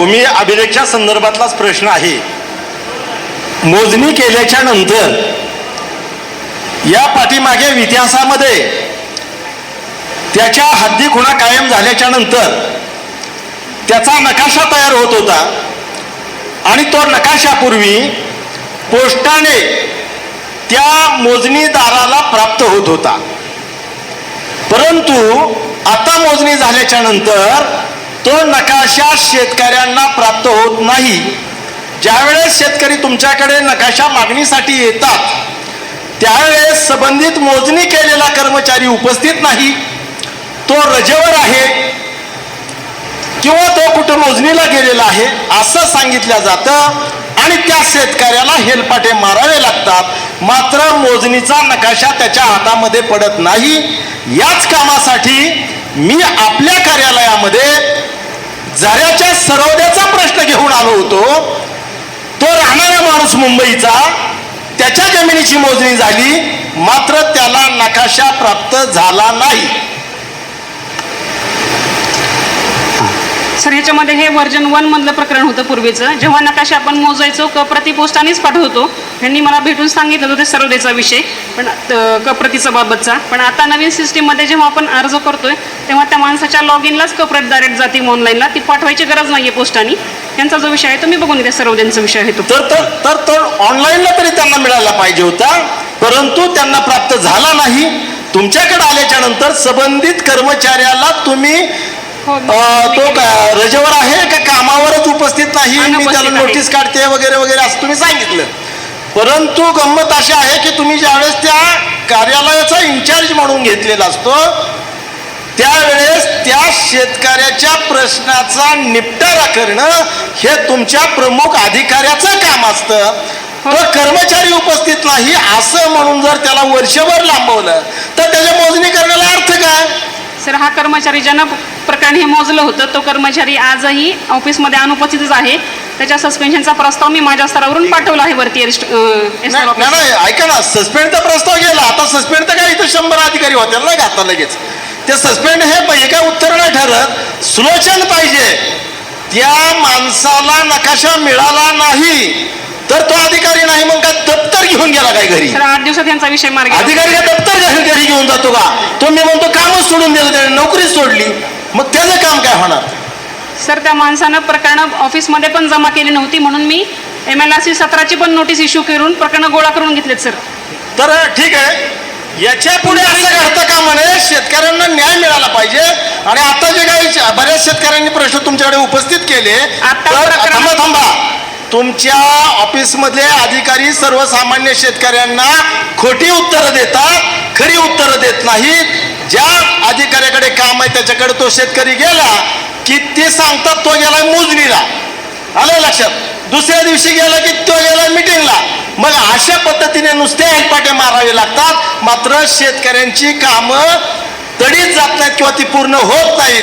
भूमी अभिलेखच्या संदर्भातलाच प्रश्न आहे. मोजणी केल्याच्यानंतर या पाठीमागे इतिहासामध्ये त्याच्या हद्दी खुणा कायम झाल्याच्यानंतर त्याचा नकाशा तयार होत होता आणि तो नकाशापूर्वी पोस्टाने त्या मोजणीदाराला प्राप्त होत होता. परंतु आता मोजणी झाल्याच्यानंतर तो नकाशा शेतकऱ्यांना प्राप्त होत नाही. ज्यावेळेस शेतकरी तुमच्याकडे नकाशा मागणीसाठी येतात त्यावेळेस संबंधित मोजणी केलेला कर्मचारी उपस्थित नाही. तो रजेवर आहे किंवा तो कुठं मोजणीला गेलेला आहे असं सांगितलं जातं आणि त्या शेतकऱ्याला हेलपाटे मारावे लागतात. मात्र मोजणीचा नकाशा त्याच्या हातामध्ये पडत नाही. याच कामासाठी मी आपल्या कार्यालयामध्ये झऱ्याच्या सरवड्याचा प्रश्न घेऊन आलो होतो. तो राहणारा माणूस मुंबईचा. त्याच्या जमिनीची मोजणी झाली. मात्र त्याला नकाशा प्राप्त झाला नाही. सर ह्याच्यामध्ये हे व्हर्जन वन मधलं प्रकरण होतं पूर्वीचं. जेव्हा नकाशा आपण मोजायचो कप्रती पोस्टानेच पाठवतो. ह्यांनी मला भेटून सांगितलं होतं सर्वदेचा विषय पण अं, कप्रतीचा बाबतचा. पण आता नवीन सिस्टीममध्ये जेव्हा आपण अर्ज करतोय तेव्हा त्या माणसाच्या लॉग इनलाच कप्रत डायरेक्ट जाते ऑनलाईनला ती पाठवायची गरज नाहीये पोस्टाने. त्यांचा जो विषय आहे तो मी बघून घ्या सर्वदेनचा विषय आहे तो. तर तर तर ऑनलाईनला तरी त्यांना मिळायला पाहिजे होता परंतु त्यांना प्राप्त झाला नाही. तुमच्याकडे आल्याच्यानंतर संबंधित कर्मचाऱ्याला तुम्ही तो का- रजेवर आहे का कामावरच उपस्थित नाही? मी त्याला. नोटीस काढते वगैरे वगैरे असं तुम्ही सांगितलं. परंतु गंमत अशी आहे की तुम्ही ज्यावेळेस त्या कार्यालयाचा इन्चार्ज म्हणून घेतलेला असतो त्यावेळेस त्या शेतकऱ्याच्या प्रश्नाचा निपटारा करणं हे तुमच्या प्रमुख अधिकाऱ्याचं काम असतं. तो कर्मचारी उपस्थित नाही असं म्हणून जर त्याला वर्षभर लांबवलं तर त्याच्या मोजणी करण्याला अर्थ काय? सर हा कर्मचारी ज्यानं प्रकरण हे मोजलं होतं. तो कर्मचारी आजही ऑफिसमध्ये अनुपस्थितच आहे. त्याच्या सस्पेन्शनचा प्रस्ताव मी माझ्या स्तरावरून पाठवला आहे वरती ऐका ना. सस्पेंडचा प्रस्ताव गेला. आता सस्पेंड तर काय इथं शंभर अधिकारी होते? ना आता लगेच? ते सस्पेंड हे काय उत्तर नाही ठरत सुलोचन पाहिजे. त्या माणसाला नकाशा मिळाला नाही. तर तो अधिकारी नाही मग काय दप्तर घेऊन गेला काय घरी? आठ दिवसात यांचा विषय मार्गी अधिकारी काय दप्तर घरी घेऊन जातो का? तो मी म्हणतो कामच सोडून दिलं त्याने नोकरी सोडली. मग त्याचं काम काय होणार? सर त्या माणसानं प्रकरणं ऑफिसमध्ये पण जमा केली नव्हती म्हणून मी एम एल आर सी सतराची पण नोटीस इश्यू करून प्रकरणं गोळा करून घेतलेत सर. तर ठीक आहे. याच्यापुढे असं घडतं का म्हणे? शेतकऱ्यांना न्याय मिळाला पाहिजे. आणि आता जे काही बऱ्याच शेतकऱ्यांनी प्रश्न तुमच्याकडे उपस्थित केले आता तर प्रकरण- थांबा थांबा. तुमच्या ऑफिसमधले अधिकारी सर्वसामान्य शेतकऱ्यांना खोटी उत्तरं देतात खरी उत्तरं देत नाहीत. ज्या अधिकाऱ्याकडे काम आहे त्याच्याकडे तो शेतकरी गेला की ते सांगतात तो गेला मोजणीला. आलं लक्षात? दुसऱ्या दिवशी गेला की तो गेला मिटिंगला. मग अशा पद्धतीने नुसते हेलपाटे मारावे लागतात मात्र शेतकऱ्यांची कामं तडीच जात नाहीत किंवा ती पूर्ण होत नाहीत.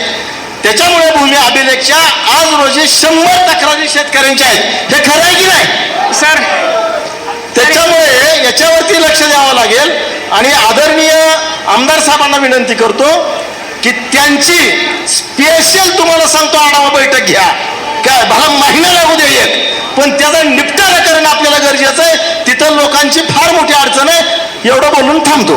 त्याच्यामुळे भूमी अभिलेखच्या आज रोजी शंभर तक्रारी शेतकऱ्यांच्या आहेत. हे खरं आहे की नाही? सर. त्याच्यामुळे याच्यावरती लक्ष द्यावं लागेल. आणि आदरणीय आमदार साहेबांना विनंती करतो की त्यांची स्पेशल तुम्हाला सांगतो आढावा बैठक घ्या. काय भला महिना लागू दे एक. पण त्याचा निपटारा करणं आपल्याला गरजेचं आहे. तिथं लोकांची फार मोठी अडचण आहे. एवढं बोलून थांबतो.